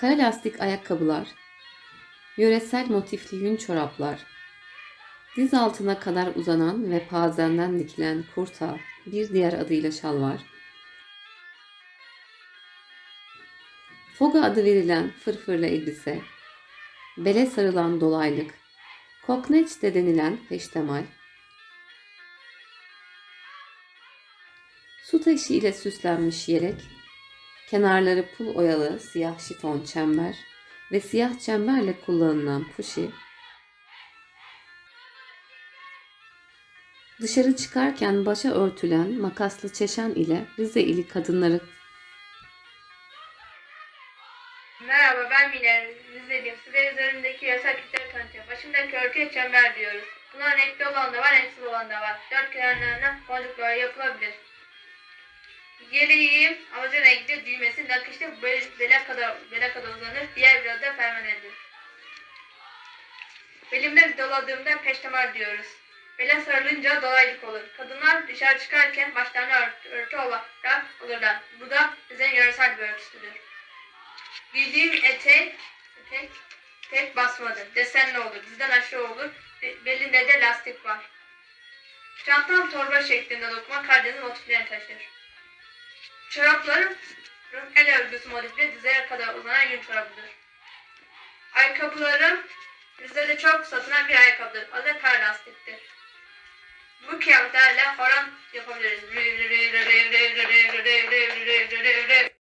Kara lastik ayakkabılar, yöresel motifli yün çoraplar, diz altına kadar uzanan ve pazenden dikilen kurta, bir diğer adıyla şalvar, foga adı verilen fırfırlı elbise, bele sarılan dolaylık, kokneç de denilen peştemal, su taşı ile süslenmiş yelek, kenarları pul oyalı siyah şifon çember ve siyah çemberle kullanılan puşi, dışarı çıkarken başa örtülen makaslı çeşen ile Rize ili kadınları Merhaba ben Mine Rizeliyim. Size üzerindeki yasak kitleri tanıtıyorum. Başımdaki örtüye çember diyoruz. Bunların renkli olan da var, renksiz olan da var. Dört kenarlarına boncuklar yapılabilir. Yeleğim alıcı renkli düğmesi nakışlı bel- bele kadar, bele kadar uzanır. Diğer bir adı fermanedir. Belimde doladığımda peştemal diyoruz. Bele sarılınca dolaylık olur. Kadınlar dışarı çıkarken başlarına örtü, olarak alırlar. Bu da bizim yöresel bir örtüsüdür. Bildiğim etek, etek tek basmadı. Desenli olur. Dizden aşağı olur. Be- belinde de lastik var. Çantam torba şeklinde dokuma Karadeniz motiflerini taşır. Çoraplarım el örgüsü modifli dizlere kadar uzanan yün çorabıdır. Ayakkabılarım Rize'de çok satılan bir ayakkabıdır. Adı kar lastiktir. Bu kıyafetlerle horon yapabiliriz.